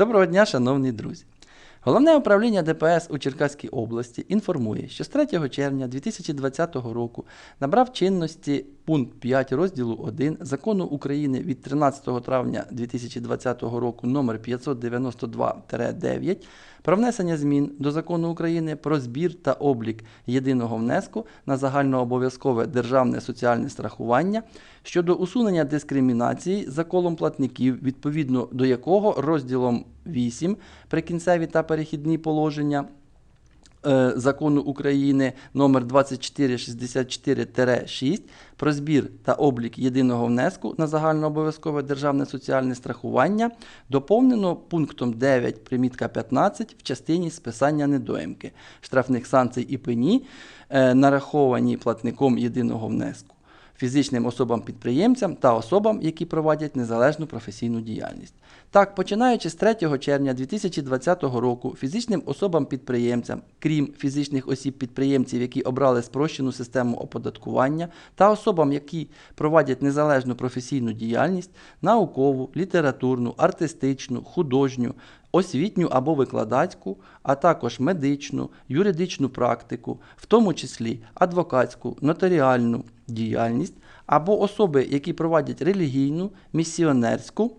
Доброго дня, шановні друзі! Головне управління ДПС у Черкаській області інформує, що з 3 червня 2020 року набрав чинності пункт 5 розділу 1 закону України від 13 травня 2020 року номер 592-9 про внесення змін до закону України про збір та облік єдиного внеску на загальнообов'язкове державне соціальне страхування щодо усунення дискримінації за колом платників, відповідно до якого розділом 8 прикінцеві та перехідні положення е, закону України номер 2464-6 про збір та облік єдиного внеску на загальнообов'язкове державне соціальне страхування доповнено пунктом 9 примітка 15 в частині списання недоїмки. Штрафних санкцій і пені, е, нараховані платником єдиного внеску фізичним особам-підприємцям та особам, які проводять незалежну професійну діяльність. Так, починаючи з 3 червня 2020 року, фізичним особам-підприємцям, крім фізичних осіб-підприємців, які обрали спрощену систему оподаткування, та особам, які проводять незалежну професійну діяльність, наукову, літературну, артистичну, художню, освітню або викладацьку, а також медичну, юридичну практику, в тому числі адвокатську, нотаріальну діяльність, або особи, які проводять релігійну, місіонерську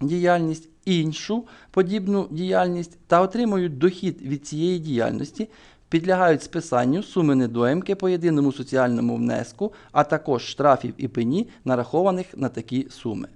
діяльність, іншу подібну діяльність та отримують дохід від цієї діяльності. Підлягають списанню суми недоїмки по єдиному соціальному внеску, а також штрафів і пені, нарахованих на такі суми.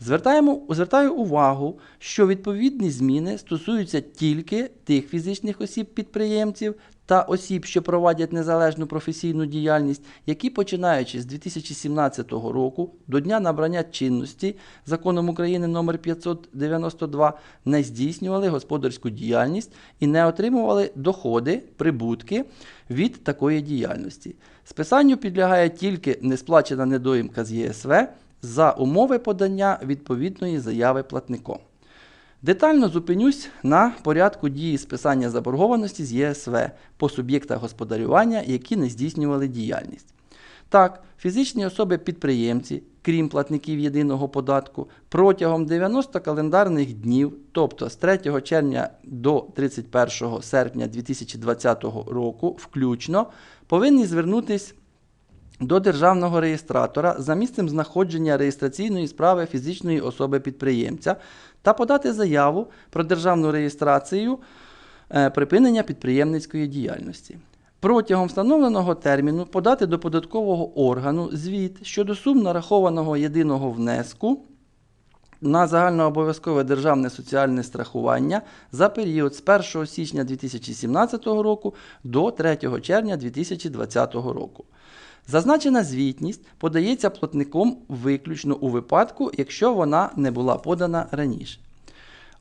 Звертаємо, звертаю увагу, що відповідні зміни стосуються тільки тих фізичних осіб-підприємців та осіб, що проводять незалежну професійну діяльність, які починаючи з 2017 року до дня набрання чинності законом України номер 592 не здійснювали господарську діяльність і не отримували доходи, прибутки від такої діяльності. Списанню підлягає тільки несплачена недоїмка з ЄСВ за умови подання відповідної заяви платником. Детально зупинюсь на порядку дії списання заборгованості з ЄСВ по суб'єктах господарювання, які не здійснювали діяльність. Так, фізичні особи-підприємці, крім платників єдиного податку, протягом 90 календарних днів, тобто з 3 червня до 31 серпня 2020 року, включно, повинні звернутися до державного реєстратора за місцем знаходження реєстраційної справи фізичної особи-підприємця та подати заяву про державну реєстрацію е, припинення підприємницької діяльності. Протягом встановленого терміну подати до податкового органу звіт щодо сум нарахованого єдиного внеску на загальнообов'язкове державне соціальне страхування за період з 1 січня 2017 року до 3 червня 2020 року. Зазначена звітність подається платником виключно у випадку, якщо вона не була подана раніше.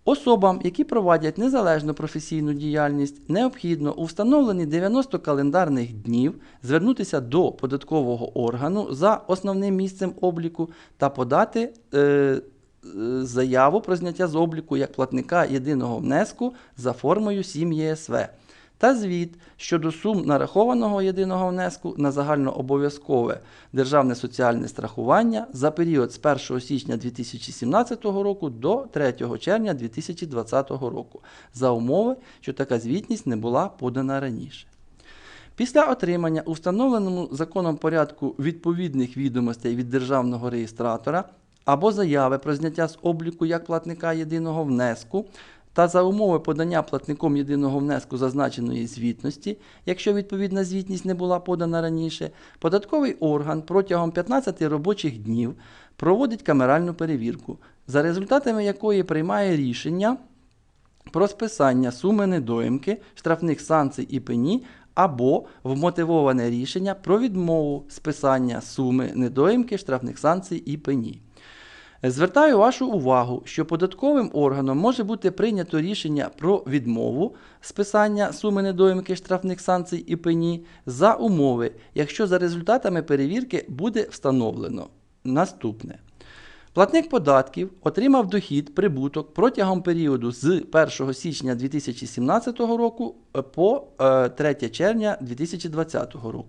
Особам, які проводять незалежну професійну діяльність, необхідно у встановлені 90 календарних днів звернутися до податкового органу за основним місцем обліку та подати е, е заяву про зняття з обліку як платника єдиного внеску за формою 7 ЄСВ та звіт щодо сум нарахованого єдиного внеску на загальнообов'язкове державне соціальне страхування за період з 1 січня 2017 року до 3 червня 2020 року за умови, що така звітність не була подана раніше. Після отримання у встановленому законом порядку відповідних відомостей від державного реєстратора або заяви про зняття з обліку як платника єдиного внеску та за умови подання платником єдиного внеску зазначеної звітності, якщо відповідна звітність не була подана раніше, податковий орган протягом 15 робочих днів проводить камеральну перевірку, за результатами якої приймає рішення про списання суми недоїмки, штрафних санкцій і пені. Або вмотивоване рішення про відмову списання суми недоїмки, штрафних санкцій і пені. Звертаю вашу увагу, що податковим органом може бути прийнято рішення про відмову списання суми недоїмки штрафних санкцій і пені за умови, якщо за результатами перевірки буде встановлено наступне. Платник податків отримав дохід прибуток протягом періоду з 1 січня 2017 року по 3 е, червня 2020 року.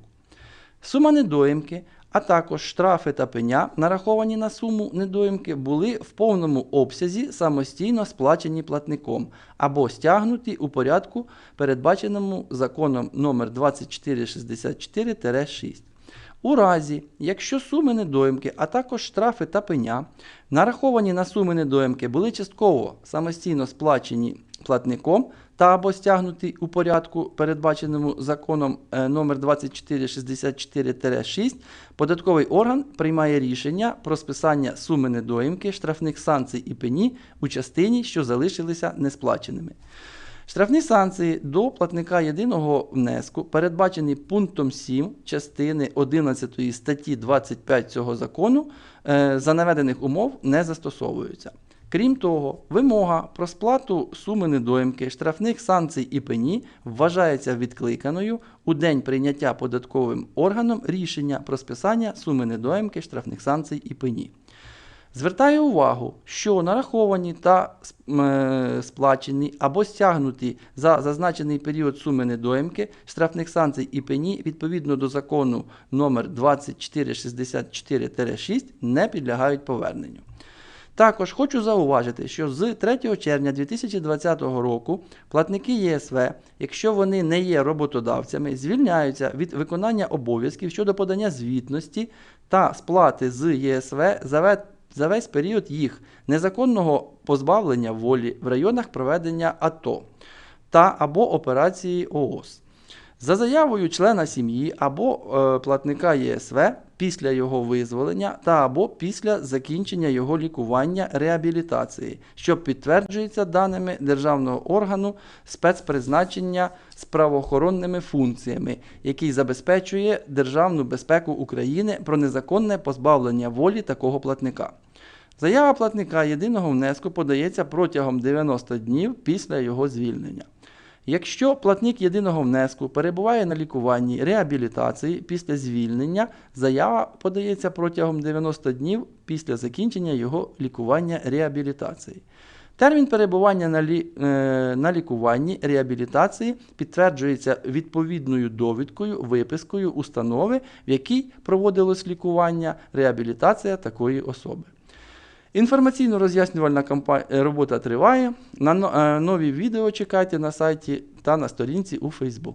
Сума недоїмки а також штрафи та пеня, нараховані на суму недоїмки, були в повному обсязі самостійно сплачені платником або стягнуті у порядку, передбаченому законом номер 2464-6. У разі, якщо суми недоїмки, а також штрафи та пеня, нараховані на суми недоїмки були частково самостійно сплачені платником та або стягнуті у порядку, передбаченому законом е, номер 2464-6, податковий орган приймає рішення про списання суми недоїмки, штрафних санкцій і пені у частині, що залишилися несплаченими. Штрафні санкції до платника єдиного внеску передбачені пунктом 7 частини 11 статті 25 цього закону е, за наведених умов не застосовуються. Крім того, вимога про сплату суми недоїмки, штрафних санкцій і пені вважається відкликаною у день прийняття податковим органом рішення про списання суми недоїмки, штрафних санкцій і пені. Звертаю увагу, що нараховані та е, сплачені або стягнуті за зазначений період суми недоїмки, штрафних санкцій і пені відповідно до закону номер 2464-6 не підлягають поверненню. Також хочу зауважити, що з 3 червня 2020 року платники ЄСВ, якщо вони не є роботодавцями, звільняються від виконання обов'язків щодо подання звітності та сплати з ЄСВ за весь період їх незаконного позбавлення волі в районах проведення АТО та або операції ООС. За заявою члена сім'ї або е, платника ЄСВ після його визволення та або після закінчення його лікування реабілітації, що підтверджується даними державного органу спецпризначення з правоохоронними функціями, який забезпечує державну безпеку України про незаконне позбавлення волі такого платника. Заява платника єдиного внеску подається протягом 90 днів після його звільнення. Якщо платник єдиного внеску перебуває на лікуванні реабілітації після звільнення, заява подається протягом 90 днів після закінчення його лікування реабілітації. Термін перебування на, лі, е, на лікуванні реабілітації підтверджується відповідною довідкою, випискою установи, в якій проводилось лікування, реабілітація такої особи. Інформаційно-роз'яснювальна е, робота триває. На е, нові відео чекайте на сайті та на сторінці у Facebook.